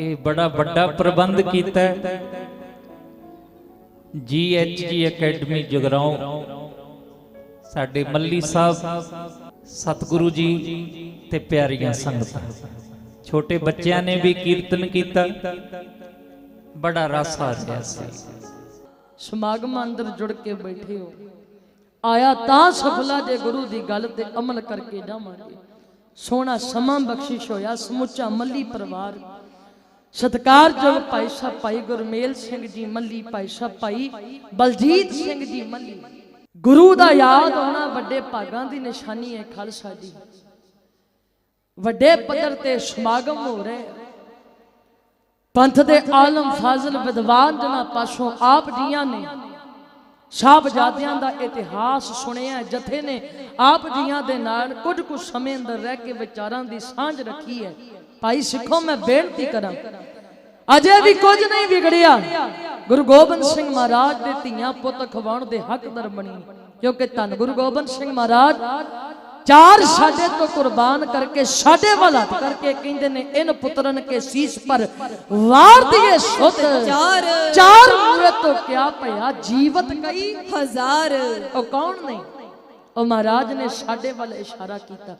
ਇਹ ਬੜਾ ਵੱਡਾ ਪ੍ਰਬੰਧ ਕੀਤਾ ਜੀਐਚਜੀ ਅਕੈਡਮੀ ਜਗਰਾਉਂ, ਸਾਡੇ ਮੱਲੀ ਸਾਹਿਬ, ਸਤਿਗੁਰੂ ਜੀ ਤੇ ਪਿਆਰੀਆਂ ਸੰਗਤਾਂ। ਛੋਟੇ ਬੱਚਿਆਂ ਨੇ ਵੀ ਕੀਰਤਨ ਕੀਤਾ। ਬੜਾ ਰਸ ਆ ਰਿਹਾ ਸੀ। ਸਮਾਗਮ ਅੰਦਰ ਜੁੜ ਕੇ ਬੈਠੇ ਹੋ। ਆਇਆ ਤਾਂ ਸਫਲਾ ਜੇ ਗੁਰੂ ਦੀ ਗੱਲ ਤੇ ਅਮਲ ਕਰਕੇ ਜਾਵਾਂਗੇ। ਸੋਹਣਾ ਸਮਾਂ ਬਖਸ਼ਿਸ਼ ਹੋਇਆ, ਸਮੁੱਚਾ ਮੱਲੀ ਪਰਿਵਾਰ। ਸਤਿਕਾਰਯੋਗ ਭਾਈ ਸਾਹਿਬ ਭਾਈ ਗੁਰਮੇਲ ਸਿੰਘ ਜੀ ਮੱਲੀ ਭਾਈ ਸਾਹਿਬ ਭਾਈ ਬਲਜੀਤ ਸਿੰਘ ਜੀ ਮੱਲੀ। ਗੁਰੂ ਦਾ ਯਾਦ ਆਉਣਾ ਵੱਡੇ ਭਾਗਾਂ ਦੀ ਨਿਸ਼ਾਨੀ ਹੈ ਖਾਲਸਾ ਜੀ। ਵੱਡੇ ਪੱਧਰ ਤੇ ਸਮਾਗਮ ਹੋ ਰਹੇ ਪੰਥ ਦੇ ਆਲਮ ਫਾਜ਼ਲ ਵਿਦਵਾਨ ਜਨਾਂ ਪਾਸੋਂ ਆਪ ਜੀਆਂ ਨੇ ਸਾਹਿਬਜ਼ਾਦਿਆਂ ਦਾ ਇਤਿਹਾਸ ਸੁਣਿਆ, ਜਥੇ ਨੇ ਆਪ ਜੀਆਂ ਦੇ ਨਾਲ ਕੁਝ ਕੁ ਸਮੇਂ ਅੰਦਰ ਰਹਿ ਕੇ ਵਿਚਾਰਾਂ ਦੀ ਸਾਂਝ ਰੱਖੀ ਹੈ। ਭਾਈ ਸਿੱਖੋ, ਮੈਂ ਬੇਨਤੀ ਕਰਾਂ ਅਜੇ ਵੀ ਕੁਝ ਨਹੀਂ ਵਿਗੜਿਆ। ਗੁਰੂ ਗੋਬਿੰਦ ਸਿੰਘ ਮਹਾਰਾਜ ਦੇ ਧੀਆਂ ਪੁੱਤ ਖਵਾਉਣ ਦੇ ਹੱਕਦਾਰ ਬਣੀ। ਕਿਉਂਕਿ ਧੰਨ ਗੁਰੂ ਗੋਬਿੰਦ ਸਿੰਘ ਮਹਾਰਾਜ ਚਾਰ ਸਾਡੇ ਤੋਂ ਕੁਰਬਾਨ ਕਰਕੇ ਸਾਡੇ ਵੱਲ ਹੱਥ ਕਰਕੇ ਕਹਿੰਦੇ ਨੇ ਇਨ ਪੁੱਤਰਨ ਕੇ ਸੀਸ ਪਰ ਵਾਰ ਦੀਏ ਸੁਤ। ਚਾਰ। ਚਾਰ ਮੂਰਤ ਤੋਂ ਕਿਆ ਭਇਆ ਜੀਵਤ ਕਈ ਹਜ਼ਾਰ। ਉਹ ਕੌਣ ਨੇ? ਉਹ ਮਹਾਰਾਜ ਨੇ ਸਾਡੇ ਵੱਲ ਇਸ਼ਾਰਾ ਕੀਤਾ।